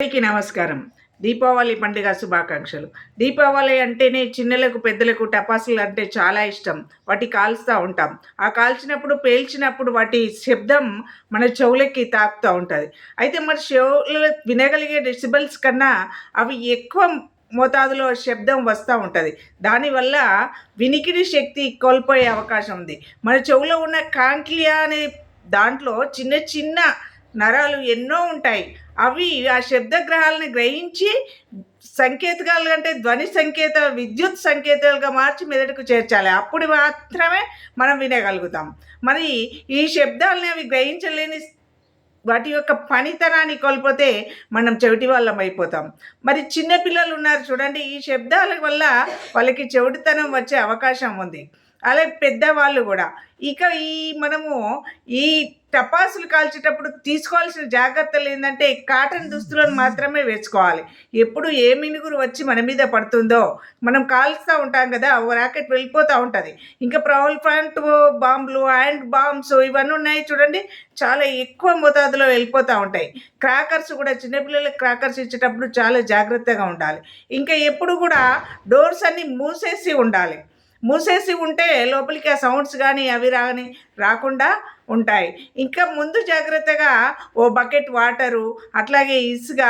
అందరికీ నమస్కారం. దీపావళి పండుగ శుభాకాంక్షలు. దీపావళి అంటేనే చిన్నలకు పెద్దలకు టపాసులు అంటే చాలా ఇష్టం. వాటి కాల్స్తూ ఉంటాం. ఆ కాల్చినప్పుడు పేల్చినప్పుడు వాటి శబ్దం మన చెవులకి తాకుతూ ఉంటుంది. అయితే మన చెవులు వినగలిగే డెసిబల్స్ కన్నా అవి ఎక్కువ మోతాదులో శబ్దం వస్తూ ఉంటుంది. దానివల్ల వినికిడి శక్తి కోల్పోయే అవకాశం ఉంది. మన చెవులో ఉన్న కాంక్లియా అనే దాంట్లో చిన్న చిన్న నరాలు ఎన్నో ఉంటాయి. అవి ఆ శబ్దగ్రహాలని గ్రహించి సంకేతకాలు అంటే ధ్వని సంకేత విద్యుత్ సంకేతాలుగా మార్చి మెదడుకు చేర్చాలి. అప్పుడు మాత్రమే మనం వినగలుగుతాం. మరి ఈ శబ్దాలని అవి గ్రహించలేని వాటి యొక్క పనితనాన్ని కోల్పోతే మనం చెవిటి వాళ్ళం అయిపోతాం. మరి చిన్నపిల్లలు ఉన్నారు చూడండి ఈ శబ్దాల వల్ల వాళ్ళకి చెవిటితనం వచ్చే అవకాశం ఉంది. అలాగే పెద్దవాళ్ళు కూడా. ఇక ఈ మనము ఈ టపాసులు కాల్చేటప్పుడు తీసుకోవాల్సిన జాగ్రత్తలు ఏంటంటే కాటన్ దుస్తులను మాత్రమే వేసుకోవాలి. ఎప్పుడు ఏ మినుగురు వచ్చి మన మీద పడుతుందో మనం కాల్స్తూ ఉంటాం కదా ఓ రాకెట్ వెళ్ళిపోతూ ఉంటుంది. ఇంకా ప్రౌల్ ఫ్రంట్ బాంబులు హ్యాండ్ బాంబ్స్ ఇవన్నీ ఉన్నాయి చూడండి చాలా ఎక్కువ మోతాదులో వెళ్ళిపోతూ ఉంటాయి. క్రాకర్స్ కూడా చిన్నపిల్లలకి క్రాకర్స్ ఇచ్చేటప్పుడు చాలా జాగ్రత్తగా ఉండాలి. ఇంకా ఎప్పుడు కూడా డోర్స్ అన్నీ మూసేసి ఉండాలి. మూసేసి ఉంటే లోపలికి ఆ సౌండ్స్ కానీ అవి రాని రాకుండా ఉంటాయి. ఇంకా ముందు జాగ్రత్తగా ఓ బకెట్ వాటరు అట్లాగే ఇసుక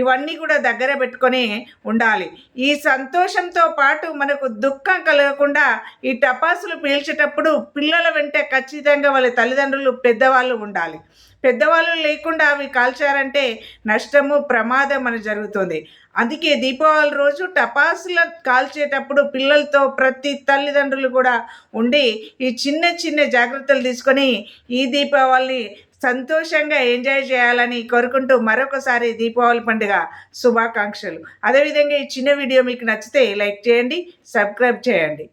ఇవన్నీ కూడా దగ్గర పెట్టుకొని ఉండాలి. ఈ సంతోషంతో పాటు మనకు దుఃఖం కలగకుండా ఈ టపాసులు పీల్చేటప్పుడు పిల్లల వెంట ఖచ్చితంగా వాళ్ళ తల్లిదండ్రులు పెద్దవాళ్ళు ఉండాలి. పెద్దవాళ్ళు లేకుండా అవి కాల్చారంటే నష్టము ప్రమాదం అని జరుగుతుంది. అందుకే దీపావళి రోజు టపాసులు కాల్చేటప్పుడు పిల్లలతో ప్రతి తల్లిదండ్రులు కూడా ఉండి ఈ చిన్న చిన్న జాగ్రత్తలు తీసుకొని ఈ దీపావళిని సంతోషంగా ఎంజాయ్ చేయాలని కోరుకుంటూ మరొకసారి దీపావళి పండుగ శుభాకాంక్షలు. అదేవిధంగా ఈ చిన్న వీడియో మీకు నచ్చితే లైక్ చేయండి సబ్స్క్రైబ్ చేయండి.